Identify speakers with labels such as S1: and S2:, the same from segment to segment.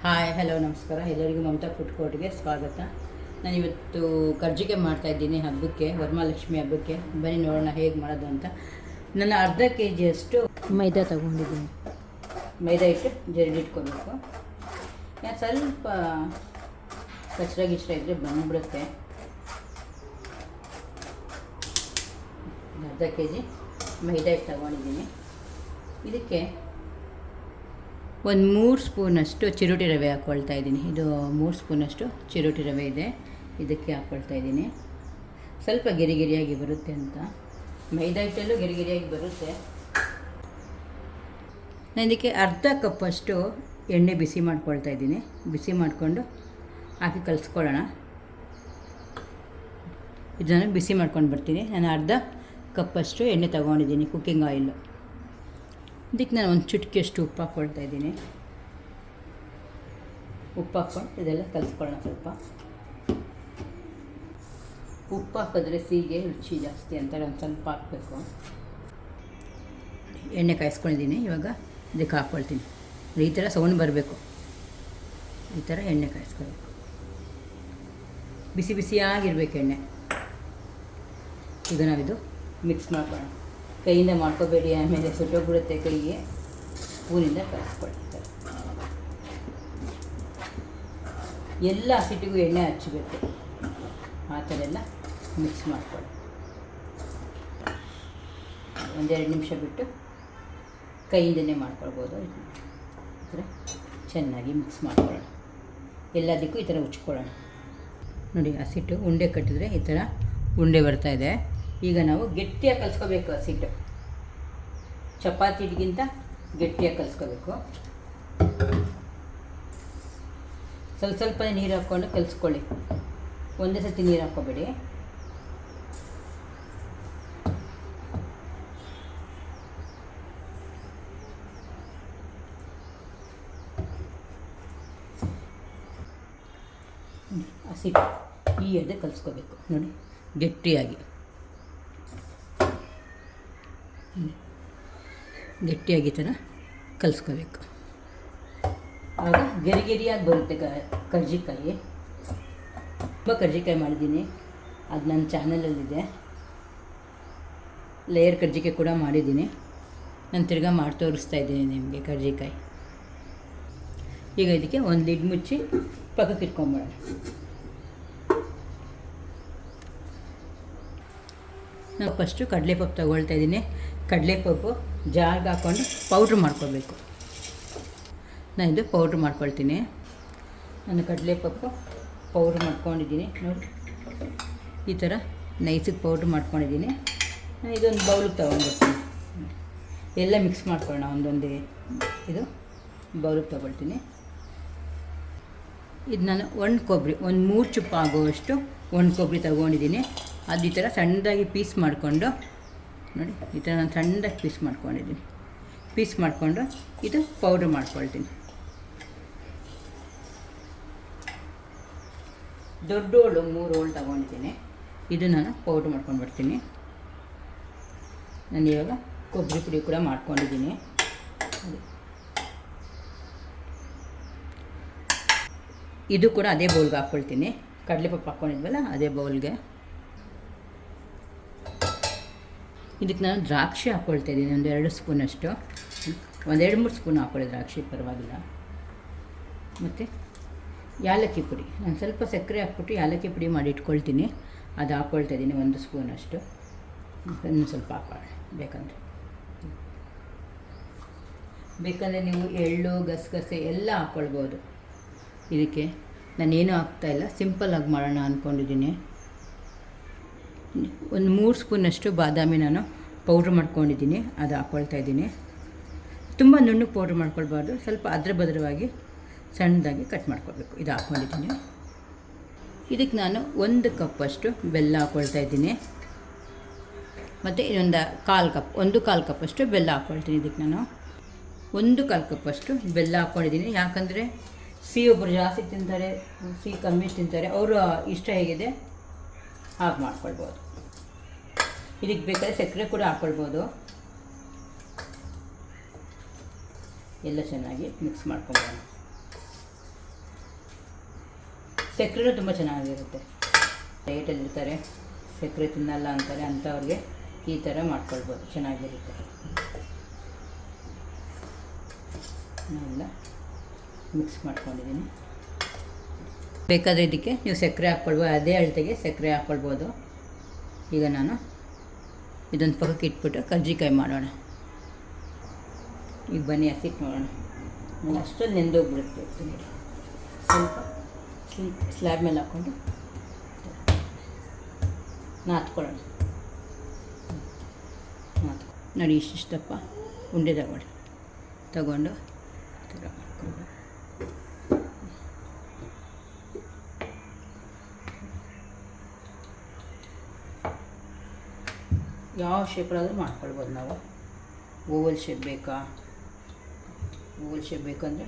S1: Hi hello ನಮಸ್ಕಾರ. ಎಲ್ಲರಿಗೂ Mamata food ಕೋರ್ಟ್ಗೆ ಸ್ವಾಗತ. ನಾನಿವತ್ತು ಕರ್ಜಿಗೆ ಮಾಡ್ತಾ ಇದ್ದೀನಿ ಹಬ್ಬಕ್ಕೆ, ವರಮಹಾಲಕ್ಷ್ಮಿ ಹಬ್ಬಕ್ಕೆ. ಬನ್ನಿ ನೋಡೋಣ ಹೇಗೆ ಮಾಡೋದು ಅಂತ. ನನ್ನ ಅರ್ಧ ಕೆ ಜಿಯಷ್ಟು ಮೈದಾ ತಗೊಂಡಿದ್ದೀನಿ. ಮೈದಾ ಇಟ್ಟು ಜರಡಿ ಇಟ್ಕೊಬೇಕು. ಯಾಕೆ ಸ್ವಲ್ಪ ಕಚ್ರ ಗಿಚ್ರ ಇದ್ದರೆ ಬಂದ್ಬಿಡುತ್ತೆ. ಅರ್ಧ ಕೆ ಜಿ ಮೈದಾ ಇಟ್ಟು ತಗೊಂಡಿದ್ದೀನಿ. ಇದಕ್ಕೆ ಒಂದು ಮೂರು ಸ್ಪೂನಷ್ಟು ಚಿರೋಟಿ ರವೆ ಹಾಕ್ಕೊಳ್ತಾ ಇದ್ದೀನಿ. ಇದು ಮೂರು ಸ್ಪೂನಷ್ಟು ಚಿರೋಟಿ ರವೆ ಇದೆ. ಇದಕ್ಕೆ ಹಾಕ್ಕೊಳ್ತಾ ಇದ್ದೀನಿ. ಸ್ವಲ್ಪ ಗಿರಿಗಿರಿಯಾಗಿ ಬರುತ್ತೆ ಅಂತ. ಮೈದಾ ಹಿಟ್ಟಲ್ಲೂ ಗಿರಿಗಿರಿಯಾಗಿ ಬರುತ್ತೆ. ನಾನು ಇದಕ್ಕೆ ಅರ್ಧ ಕಪ್ಪಷ್ಟು ಎಣ್ಣೆ ಬಿಸಿ ಮಾಡ್ಕೊಳ್ತಾ ಇದ್ದೀನಿ. ಬಿಸಿ ಮಾಡಿಕೊಂಡು ಹಾಕಿ ಕಲಿಸ್ಕೊಳ್ಳೋಣ. ಇದನ್ನು ಬಿಸಿ ಮಾಡ್ಕೊಂಡು ಬರ್ತೀನಿ. ನಾನು ಅರ್ಧ ಕಪ್ಪಷ್ಟು ಎಣ್ಣೆ ತಗೊಂಡಿದ್ದೀನಿ ಕುಕ್ಕಿಂಗ್ ಆಯಿಲು. ಇದಕ್ಕೆ ನಾನು ಒಂದು ಚುಟ್ಕಿಯಷ್ಟು ಉಪ್ಪು ಹಾಕ್ಕೊಳ್ತಾ ಇದ್ದೀನಿ. ಉಪ್ಪು ಹಾಕ್ಕೊಂಡು ಇದೆಲ್ಲ ಕಲಿಸ್ಕೊಳ್ಳೋಣ ಸ್ವಲ್ಪ. ಉಪ್ಪು ಹಾಕಿದ್ರೆ ಸೀಗೆ, ರುಚಿ ಜಾಸ್ತಿ ಅಂತ ಒಂದು ಸ್ವಲ್ಪ ಹಾಕಬೇಕು. ಎಣ್ಣೆ ಕಾಯಿಸ್ಕೊಂಡಿದ್ದೀನಿ. ಇವಾಗ ಇದಕ್ಕೆ ಹಾಕ್ಕೊಳ್ತೀನಿ. ಈ ಥರ ಸೌಂಡ್ ಬರಬೇಕು. ಈ ಥರ ಎಣ್ಣೆ ಕಾಯಿಸ್ಕೊಳ್ಬೇಕು. ಬಿಸಿ ಬಿಸಿಯಾಗಿರ್ಬೇಕು ಎಣ್ಣೆ. ಈಗ ನಾವಿದು ಮಿಕ್ಸ್ ಮಾಡ್ಕೊಳ್ಳೋಣ. ಕೈಯಿಂದ ಮಾಡ್ಕೋಬೇಡಿ, ಆಮೇಲೆ ಸುಟ್ಟೋಗ್ಬಿಡುತ್ತೆ ಕೈಗೆ. ಹೂವಿನಿಂದ ಕಳಿಸ್ಕೊಳ್ತಾರೆ ಎಲ್ಲ ಹಸಿಟ್ಟಿಗೂ ಎಣ್ಣೆ ಹಚ್ಚಬೇಕು ಆ ಥರ ಎಲ್ಲ ಮಿಕ್ಸ್ ಮಾಡ್ಕೊಳ್ಳಿ. ಒಂದೆರಡು ನಿಮಿಷ ಬಿಟ್ಟು ಕೈಯಿಂದನೇ ಮಾಡ್ಕೊಳ್ಬೋದು. ಈ ಚೆನ್ನಾಗಿ ಮಿಕ್ಸ್ ಮಾಡ್ಕೊಳ್ಳೋಣ. ಎಲ್ಲದಕ್ಕೂ ಈ ಥರ ಉಚ್ಕೊಳ್ಳೋಣ. ನೋಡಿ, ಹಸಿಟ್ಟು ಉಂಡೆ ಕಟ್ಟಿದ್ರೆ ಈ ಥರ ಉಂಡೆ ಬರ್ತಾ ಇದೆ. ಈಗ ನಾವು ಗಟ್ಟಿಯಾಗಿ ಕಲಿಸ್ಕೋಬೇಕು ಹಸಿಟ್ಟು ಚಪಾತಿಗಿಂತ ಗಟ್ಟಿಯಾಗಿ ಕಲಿಸ್ಕೋಬೇಕು. ಸ್ವಲ್ಪ ಸ್ವಲ್ಪ ನೀರು ಹಾಕ್ಕೊಂಡು ಕಲಿಸ್ಕೊಳ್ಳಿ. ಒಂದೇ ಸತಿ ನೀರು ಹಾಕ್ಕೋಬೇಡಿ. ಹಸಿಟ್ಟು ಈ ಎದೆ ಕಲಿಸ್ಕೋಬೇಕು. ನೋಡಿ, ಗಟ್ಟಿಯಾಗಿ. ಗಟ್ಟಿಯಾಗಿ ಥರ ಕಲಿಸ್ಕೋಬೇಕು. ಆಗ ಗೆರಿ ಗೆರಿಯಾಗಿ ಬರುತ್ತೆ ಕ, ಕರ್ಜಿಕಾಯಿ. ತುಂಬ ಕರ್ಜಿಕಾಯಿ ಮಾಡಿದ್ದೀನಿ. ಅದು ನನ್ನ ಚಾನಲಲ್ಲಿದೆ. ಲೇಯರ್ ಕರ್ಜಿಕಾಯಿ ಕೂಡ ಮಾಡಿದ್ದೀನಿ. ನಾನು ತಿರ್ಗಾ ಮಾಡಿ ತೋರಿಸ್ತಾ ಇದ್ದೀನಿ ನಿಮಗೆ ಕರ್ಜಿಕಾಯಿ. ಈಗ ಇದಕ್ಕೆ ಒಂದು ಲಿಡ್ ಮುಚ್ಚಿ ಪಕ್ಕಕ್ಕೆ ಇಟ್ಕೊಂಬಿಡೋಣ ನಾವು ಫಸ್ಟು ಕಡಲೆಪಪ್ಪು ತೊಗೊಳ್ತಾ ಇದ್ದೀನಿ. ಕಡಲೆಪಪ್ಪು ಜಾರ್ಗೆ ಹಾಕ್ಕೊಂಡು ಪೌಡ್ರ್ ಮಾಡ್ಕೋಬೇಕು ನಾನು ಇದು ಪೌಡ್ರ್ ಮಾಡ್ಕೊಳ್ತೀನಿ. ನಾನು ಕಡಲೆಪಪ್ಪು ಪೌಡ್ರ್ ಮಾಡ್ಕೊಂಡಿದ್ದೀನಿ. ನೋಡಿ, ಈ ಥರ ನೈಸಿಗೆ ಪೌಡ್ರ್ ಮಾಡ್ಕೊಂಡಿದ್ದೀನಿ. ನಾನು ಇದೊಂದು ಬೌಲಿಗೆ ತೊಗೊಂಡ್ಬಿಡ್ತೀನಿ. ಎಲ್ಲ ಮಿಕ್ಸ್ ಮಾಡ್ಕೊಳ್ಳೋಣ, ಒಂದೊಂದೇ ಇದು ಬೌಲಿಗೆ ತೊಗೊಳ್ತೀನಿ. ಇದು ನಾನು ಒಣ ಕೊಬ್ಬರಿ ಒಂದು ಮೂರು ಚುಪ್ಪ ಆಗುವಷ್ಟು ಒಣ ಕೊಬ್ಬರಿ ತೊಗೊಂಡಿದ್ದೀನಿ. ಅದು ಈ ಥರ ಸಣ್ಣದಾಗಿ ಪೀಸ್ ಮಾಡಿಕೊಂಡು, ನೋಡಿ, ಈ ಥರ ನಾನು ಸಣ್ಣದಾಗಿ ಪೀಸ್ ಮಾಡ್ಕೊಂಡಿದ್ದೀನಿ. ಪೀಸ್ ಮಾಡಿಕೊಂಡು ಇದು ಪೌಡ್ರ್ ಮಾಡ್ಕೊಳ್ತೀನಿ. ದೊಡ್ಡ ಹೋಳು ಮೂರು ಹೋಳು ತಗೊಂಡಿದ್ದೀನಿ. ಇದು ನಾನು ಪೌಡ್ರ್ ಮಾಡ್ಕೊಂಡು ಬರ್ತೀನಿ. ನಾನು ಇವಾಗ ಕೊಬ್ಬರಿ ಪುಡಿ ಕೂಡ ಮಾಡ್ಕೊಂಡಿದ್ದೀನಿ. ಇದು ಕೂಡ ಅದೇ ಬೌಲ್ಗೆ ಹಾಕ್ಕೊಳ್ತೀನಿ. ಕಡಲೆಪಪ್ಪು ಹಾಕ್ಕೊಂಡಿದ್ವಲ್ಲ ಅದೇ ಬೌಲ್ಗೆ. ಇದಕ್ಕೆ ನಾನು ದ್ರಾಕ್ಷಿ ಹಾಕ್ಕೊಳ್ತಾ ಇದ್ದೀನಿ ಒಂದು ಎರಡು ಸ್ಪೂನಷ್ಟು ಒಂದೆರಡು ಮೂರು ಸ್ಪೂನ್ ಹಾಕ್ಕೊಳ್ಳಿ ದ್ರಾಕ್ಷಿ, ಪರವಾಗಿಲ್ಲ. ಮತ್ತು ಯಾಲಕ್ಕಿ ಪುಡಿ. ನಾನು ಸ್ವಲ್ಪ ಸಕ್ಕರೆ ಹಾಕ್ಬಿಟ್ಟು ಯಾಲಕ್ಕಿ ಪುಡಿ ಮಾಡಿ ಇಟ್ಕೊಳ್ತೀನಿ. ಅದು ಹಾಕ್ಕೊಳ್ತಾ ಇದ್ದೀನಿ ಒಂದು ಸ್ಪೂನಷ್ಟು ಇನ್ನು ಸ್ವಲ್ಪ ಹಾಕೊಳ್ಳಿ, ಬೇಕಂದರೆ. ಬೇಕಂದರೆ ನೀವು ಎಳ್ಳು, ಗಸಗಸೆ ಎಲ್ಲ ಹಾಕ್ಕೊಳ್ಬೋದು ಇದಕ್ಕೆ ನಾನೇನು ಹಾಕ್ತಾಯಿಲ್ಲ, ಸಿಂಪಲ್ಲಾಗಿ ಮಾಡೋಣ ಅಂದ್ಕೊಂಡಿದ್ದೀನಿ ಒಂದು ಮೂರು ಸ್ಪೂನಷ್ಟು ಬಾದಾಮಿ ನಾನು ಪೌಡ್ರ್ ಮಾಡ್ಕೊಂಡಿದ್ದೀನಿ, ಅದು ಹಾಕ್ಕೊಳ್ತಾ ಇದ್ದೀನಿ. ತುಂಬ ನುಣ್ಣು ಪೌಡ್ರ್ ಮಾಡ್ಕೊಳ್ಬಾರ್ದು, ಸ್ವಲ್ಪ ಅದ್ರ ಭದ್ರವಾಗಿ ಸಣ್ಣದಾಗಿ ಕಟ್ ಮಾಡ್ಕೊಳ್ಬೇಕು. ಇದು ಹಾಕ್ಕೊಂಡಿದ್ದೀನಿ ಇದಕ್ಕೆ ನಾನು ಒಂದು ಕಪ್ಪಷ್ಟು ಬೆಲ್ಲ ಹಾಕ್ಕೊಳ್ತಾ ಇದ್ದೀನಿ. ಮತ್ತು ಇನ್ನೊಂದು ಕಾಲು ಕಪ್, ಒಂದು ಕಾಲು ಕಪ್ಪಷ್ಟು ಬೆಲ್ಲ ಹಾಕ್ಕೊಳ್ತೀನಿ ಇದಕ್ಕೆ ನಾನು. ಒಂದು ಕಾಲು ಕಪ್ಪಷ್ಟು ಬೆಲ್ಲ ಹಾಕ್ಕೊಂಡಿದ್ದೀನಿ ಯಾಕಂದರೆ ಸಿಹಿ ಒಬ್ಬರು ಜಾಸ್ತಿ ತಿಂತಾರೆ, ಸಿಹಿ ಕಮ್ಮಿ ತಿಂತಾರೆ, ಅವರು ಇಷ್ಟ ಹೇಗಿದೆ, ಹಾಗೆ ಮಾಡ್ಕೊಳ್ಬೋದು. ಇದಕ್ಕೆ ಬೇಕಾದ್ರೆ ಸಕ್ಕರೆ ಕೂಡ ಹಾಕ್ಕೊಳ್ಬೋದು ಎಲ್ಲ ಚೆನ್ನಾಗಿ ಮಿಕ್ಸ್ ಮಾಡ್ಕೊಬೋದು. ಸಕ್ಕರೆನೂ ತುಂಬ ಚೆನ್ನಾಗಿರುತ್ತೆ. ಡಯಟಲ್ಲಿರ್ತಾರೆ ಸಕ್ಕರೆ ತಿನ್ನಲ್ಲ ಅಂತಾರೆ ಅಂಥವ್ರಿಗೆ ಈ ಥರ ಮಾಡ್ಕೊಳ್ಬೋದು, ಚೆನ್ನಾಗಿರುತ್ತೆ. ಎಲ್ಲ ಮಿಕ್ಸ್ ಮಾಡ್ಕೊಂಡಿದ್ದೀನಿ. ಬೇಕಾದರೆ ಇದಕ್ಕೆ ನೀವು ಸಕ್ಕರೆ ಹಾಕ್ಕೊಳ್ಬೋದು, ಅದೇ ಅಳತೆಗೆ ಸಕ್ಕರೆ ಹಾಕ್ಕೊಳ್ಬೋದು. ಈಗ ನಾನು ಇದೊಂದು ಪಕ್ಕಕ್ಕೆ ಇಟ್ಬಿಟ್ಟು ಕರ್ಜಿಕಾಯಿ ಮಾಡೋಣ. ಈಗ ಬನ್ನಿ ಹಸಿಟ್ಟು ನೋಡೋಣ ನಾನು ಅಷ್ಟೊಂದು ನೆಂದೋಗ್ಬಿಡುತ್ತೆ. ಸ್ವಲ್ಪ ಸ್ಲ್ಯಾಬ್ ಮೇಲೆ ಹಾಕ್ಕೊಂಡು ನಾತ್ಕೊಳ್ಳೋಣ ನಾತ್ಕೊ ನೋಡಿ ಇಷ್ಟಿಷ್ಟಪ್ಪ. ಉಂಡೆ ತಗೊಳ್ಳಿ ತಗೊಂಡು ಥರ ಯಾವ ಶೇಪಲ್ಲಾದರೂ ಮಾಡ್ಕೊಳ್ಬೋದು ನಾವು. ಓವಲ್ ಶೇಪ್ ಬೇಕಾ? ಓವಲ್ ಶೇಪ್ ಬೇಕಂದರೆ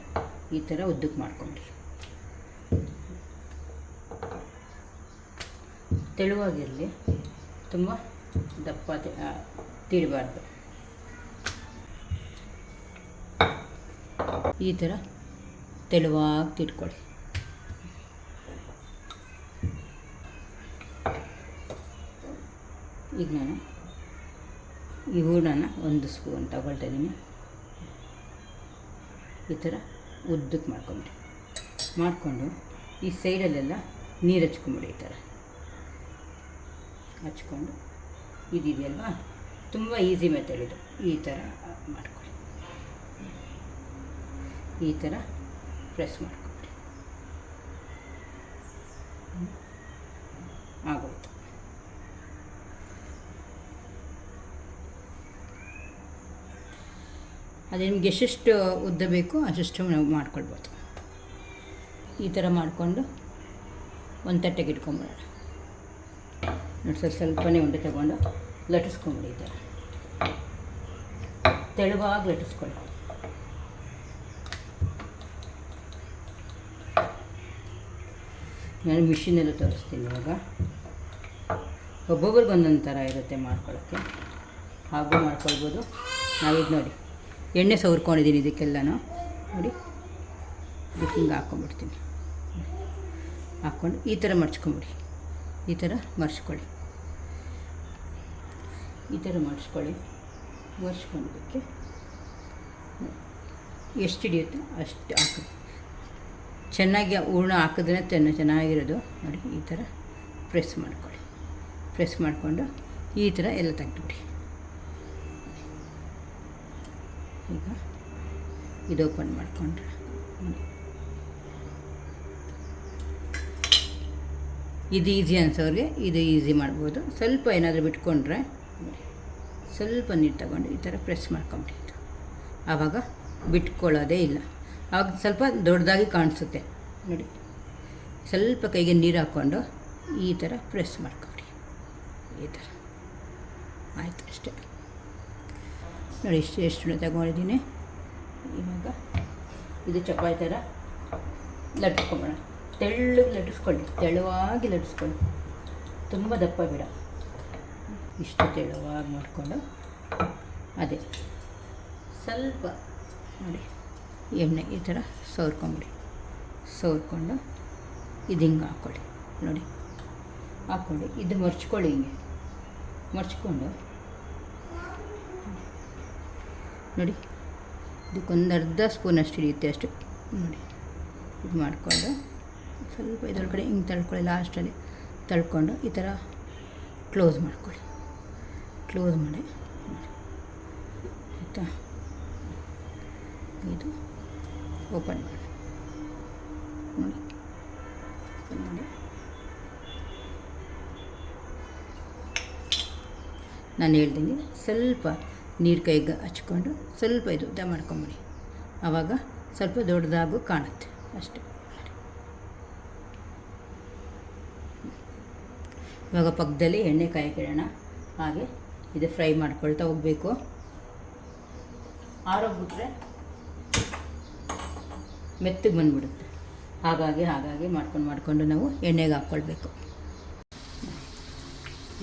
S1: ಈ ಥರ ಉದ್ದಕ್ಕೆ ಮಾಡ್ಕೊಂಡ್ರಿ ತೆಳುವಾಗಿರಲಿ, ತುಂಬ ದಪ್ಪ ತೀಡಬಾರ್ದು ಈ ಥರ ತೆಳುವಾಗಿ ತಿಟ್ಕೊಳ್ಳಿ ಈಗ ನಾನು ಈ ಹೂರ್ಣನ ಒಂದು ಸ್ಪೂನ್ ತಗೊಳ್ತಾ ಈ ಥರ ಉದ್ದಕ್ಕೆ ಮಾಡ್ಕೊಂಬಿಡಿ. ಮಾಡಿಕೊಂಡು ಈ ಸೈಡಲ್ಲೆಲ್ಲ ನೀರು ಹಚ್ಕೊಂಬಿಡಿ ಈ ಥರ. ಹಚ್ಕೊಂಡು ಇದಿದೆಯಲ್ವಾ? ತುಂಬ ಈಸಿ ಮೆಥಡ್ ಇದು. ಈ ಥರ ಮಾಡ್ಕೊಳ್ಳಿ. ಈ ಥರ ಪ್ರೆಸ್ ಮಾಡ್ಕೊಂಬಿಡಿ ಅದೇ ನಿಮ್ಗೆ ಎಷ್ಟೆಷ್ಟು ಉದ್ದ ಬೇಕು ಅಷ್ಟು ನಾವು ಮಾಡ್ಕೊಳ್ಬೋದು. ಈ ಥರ ಮಾಡಿಕೊಂಡು ಒಂದು ತಟ್ಟೆಗೆ ಇಟ್ಕೊಂಬಿಡೋಣ. ನೋಡಿ ಸ್ವಲ್ಪ ಸ್ವಲ್ಪನೇ ಉಂಡೆ ತಗೊಂಡು ಲಟ್ಟಿಸ್ಕೊಂಬಿಡಿ ಈ ಥರ ತೆಳುವಾಗಿ ಲಟ್ಟಿಸ್ಕೊಳ್ಳಿ. ನಾನು ಮಿಷಿನೆಲ್ಲ ತೋರಿಸ್ತೀನಿ ಇವಾಗ. ಒಬ್ಬೊಬ್ರಿಗೆ ಒಂದೊಂದು ಥರ ಇರುತ್ತೆ ಮಾಡ್ಕೊಳ್ಳೋಕ್ಕೆ. ಹಾಗೂ ಮಾಡ್ಕೊಳ್ಬೋದು. ನಾವಿದು ನೋಡಿ. ಎಣ್ಣೆ ಸವರ್ಕೊಂಡಿದ್ದೀನಿ ಇದಕ್ಕೆಲ್ಲನೂ. ನೋಡಿ, ಇದಕ್ಕೆ ಹಿಂಗೆ ಹಾಕ್ಕೊಂಬಿಡ್ತೀನಿ ಹಾಕ್ಕೊಂಡು ಈ ಥರ ಮಡ್ಚ್ಕೊಂಬಿಡಿ. ಈ ಥರ ಮರ್ಚ್ಕೊಳ್ಳಿ ಈ ಥರ ಮಡ್ಚ್ಕೊಳ್ಳಿ. ಮರ್ಚ್ಕೊಂಡಿದ್ದಕ್ಕೆ ಎಷ್ಟು ಹಿಡಿಯುತ್ತೆ ಅಷ್ಟು ಹಾಕಿ ಚೆನ್ನಾಗಿ ಹೂರ್ಣ ಹಾಕಿದ್ರೆ ಚೆನ್ನ ಚೆನ್ನಾಗಿರೋದು. ನೋಡಿ, ಈ ಥರ ಪ್ರೆಸ್ ಮಾಡ್ಕೊಳ್ಳಿ. ಪ್ರೆಸ್ ಮಾಡಿಕೊಂಡು ಈ ಥರ ಎಲ್ಲ ತೆಗೆದುಬಿಡಿ. ಈಗ ಇದು ಓಪನ್ ಮಾಡಿಕೊಂಡ್ರೆ. ಇದು ಈಸಿ ಅನ್ಸೋರಿಗೆ ಇದು ಈಸಿ ಮಾಡ್ಬೋದು. ಸ್ವಲ್ಪ ಏನಾದರೂ ಬಿಟ್ಕೊಂಡ್ರೆ ಸ್ವಲ್ಪ ನೀರು ತಗೊಂಡು ಈ ಥರ ಪ್ರೆಸ್ ಮಾಡ್ಕೊಂಬಿಟ್ಟು ಆವಾಗ ಬಿಟ್ಕೊಳ್ಳೋದೇ ಇಲ್ಲ. ಆವಾಗ ಸ್ವಲ್ಪ ದೊಡ್ಡದಾಗಿ ಕಾಣಿಸುತ್ತೆ. ನೋಡಿ, ಸ್ವಲ್ಪ ಕೈಗೆ ನೀರು ಹಾಕ್ಕೊಂಡು ಈ ಥರ ಪ್ರೆಸ್ ಮಾಡ್ಕೊಡಿ ಈ ಥರ. ಆಯಿತು ಅಷ್ಟೇ. ನೋಡಿ ಇಷ್ಟು ಎಷ್ಟು ತಗೊಂಡಿದ್ದೀನಿ. ಇವಾಗ ಇದು ಚಪಾತಿ ಥರ ಲಟ್ಟಿಸ್ಕೊಂಬೋಣ ತೆಳ್ಳಗೆ ಲಟ್ಟಿಸ್ಕೊಳ್ಳಿ, ತೆಳುವಾಗಿ ಲಟ್ಟಿಸ್ಕೊಳ್ಳಿ. ತುಂಬ ದಪ್ಪ ಬೇಡ. ಇಷ್ಟು ತೆಳುವಾಗಿ ಮಾಡಿಕೊಂಡು ಅದೇ ಸ್ವಲ್ಪ ನೋಡಿ ಎಣ್ಣೆ ಈ ಥರ ಸವರ್ಕೊಂಬಿಡಿ. ಸೋರ್ಕೊಂಡು ಇದು ಹಿಂಗೆ ಹಾಕ್ಕೊಳ್ಳಿ. ನೋಡಿ ಹಾಕ್ಕೊಂಡು ಇದು ಮರ್ಚ್ಕೊಳ್ಳಿ ಹಿಂಗೆ. ಮರ್ಚ್ಕೊಂಡು ನೋಡಿ. ಇದಕ್ಕೊಂದು ಅರ್ಧ ಸ್ಪೂನ್ ಅಷ್ಟು ಹಿಡಿಯುತ್ತೆ ಅಷ್ಟು. ನೋಡಿ. ಇದು ಮಾಡಿಕೊಂಡು ಸ್ವಲ್ಪ ಇದರೊಳಗಡೆ ಹಿಂಗೆ ತಳ್ಕೊಳ್ಳಿ ಲಾಸ್ಟಲ್ಲಿ ತಳ್ಕೊಂಡು ಈ ಥರ ಕ್ಲೋಸ್ ಮಾಡ್ಕೊಳ್ಳಿ. ಕ್ಲೋಸ್ ಮಾಡಿ. ಆಯಿತಾ? ಇದು ಓಪನ್ ಮಾಡಿ. ನೋಡಿ. ಓಪನ್ ಮಾಡಿ. ನಾನು ಹೇಳ್ತೀನಿ ಸ್ವಲ್ಪ ನೀರು ಕೈಗೆ ಹಚ್ಕೊಂಡು ಸ್ವಲ್ಪ ಇದು ಉದ್ದ ಮಾಡ್ಕೊಂಬಿಡಿ. ಆವಾಗ ಸ್ವಲ್ಪ ದೊಡ್ಡದಾಗೂ ಕಾಣುತ್ತೆ. ಅಷ್ಟೆ. ಇವಾಗ ಪಕ್ಕದಲ್ಲಿ ಎಣ್ಣೆ ಕಾಯಕ್ಕಿಡೋಣ ಹಾಗೆ ಇದು ಫ್ರೈ ಮಾಡ್ಕೊಳ್ತಾ ಹೋಗಬೇಕು. ಆರೋಗ್ಬಿಟ್ರೆ ಮೆತ್ತಗೆ ಬಂದ್ಬಿಡುತ್ತೆ. ಹಾಗಾಗಿ ಹಾಗಾಗಿ ಮಾಡ್ಕೊಂಡು ಮಾಡಿಕೊಂಡು ನಾವು ಎಣ್ಣೆಗೆ ಹಾಕ್ಕೊಳ್ಬೇಕು.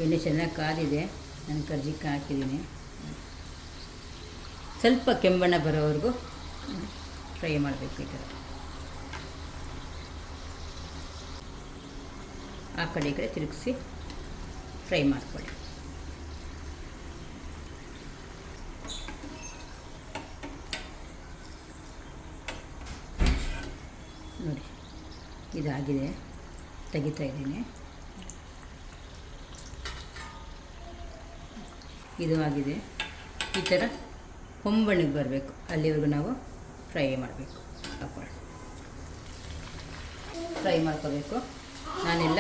S1: ಎಣ್ಣೆ ಚೆನ್ನಾಗಿ ಕಾದಿದೆ. ನಾನು ಕರ್ಜಿಕ್ಕೆ ಹಾಕಿದ್ದೀನಿ ಸ್ವಲ್ಪ ಕೆಂಬಣ್ಣ ಬರೋವರೆಗೂ ಫ್ರೈ ಮಾಡಬೇಕು ಈ ಥರ. ಆ ಕಡೆ ಈ ಕಡೆ ತಿರುಗಿಸಿ ಫ್ರೈ ಮಾಡ್ಕೊಳ್ಳಿ. ನೋಡಿ, ಇದಾಗಿದೆ, ತೆಗಿತಾ ಇದ್ದೀನಿ. ಇದು ಆಗಿದೆ. ಈ ಥರ ಹೊಂಬಣ್ಣಿಗೆ ಬರಬೇಕು. ಅಲ್ಲಿವರೆಗೂ ನಾವು ಫ್ರೈ ಮಾಡಬೇಕು. ಹಾಕೊಳ್ಳಿ ಫ್ರೈ ಮಾಡ್ಕೋಬೇಕು. ನಾನೆಲ್ಲ.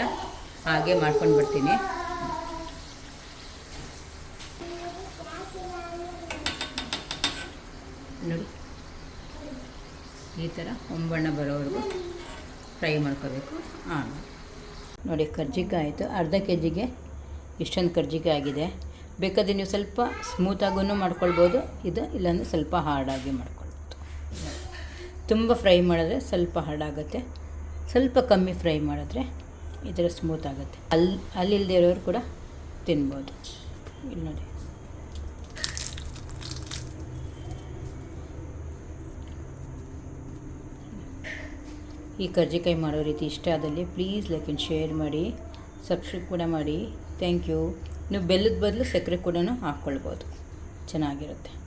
S1: ಹಾಗೆ ಮಾಡ್ಕೊಂಡು ಬರ್ತೀನಿ. ನೋಡಿ. ಈ ಥರ ಹೊಂಬಣ್ಣ ಬರೋವರೆಗೂ ಫ್ರೈ ಮಾಡ್ಕೋಬೇಕು. ಹಾಂ ನೋಡಿ, ಕರ್ಜಿಕಾಯಿ ಆಯಿತು. ಅರ್ಧ ಕೆ ಜಿಗೆ ಇಷ್ಟೊಂದು ಕರ್ಜಿಕಾಯಿ ಆಗಿದೆ. ಬೇಕಾದರೆ ನೀವು ಸ್ವಲ್ಪ ಸ್ಮೂತಾಗೂ ಮಾಡ್ಕೊಳ್ಬೋದು. ಇದು ಇಲ್ಲಾಂದರೆ ಸ್ವಲ್ಪ ಹಾರ್ಡಾಗಿ ಮಾಡ್ಕೊಳ್ಬೋದು. ತುಂಬ ಫ್ರೈ ಮಾಡಿದ್ರೆ ಸ್ವಲ್ಪ ಹಾರ್ಡಾಗುತ್ತೆ. ಸ್ವಲ್ಪ ಕಮ್ಮಿ ಫ್ರೈ ಮಾಡಿದ್ರೆ ಈ ಥರ ಸ್ಮೂತ್ ಆಗುತ್ತೆ. ಅಲ್ಲಿ ಅಲ್ಲಿಲ್ಲದೆ ಇರೋರು ಕೂಡ ತಿನ್ಬೋದು. ಇಲ್ಲಿ ನೋಡಿ. ಈ ಕರ್ಜಿಕಾಯಿ ಮಾಡೋ ರೀತಿ ಇಷ್ಟ ಆದಲ್ಲಿ ಪ್ಲೀಸ್ ಲೈಕ್ ಆ್ಯಂಡ್ ಶೇರ್ ಮಾಡಿ, ಸಬ್ಸ್ಕ್ರೈಬ್ ಕೂಡ ಮಾಡಿ. Thank you. ನೀವು ಬೆಲ್ಲದ ಬದಲು ಸಕ್ಕರೆ ಕೂಡ ಹಾಕ್ಕೊಳ್ಬೋದು. ಚೆನ್ನಾಗಿರುತ್ತೆ.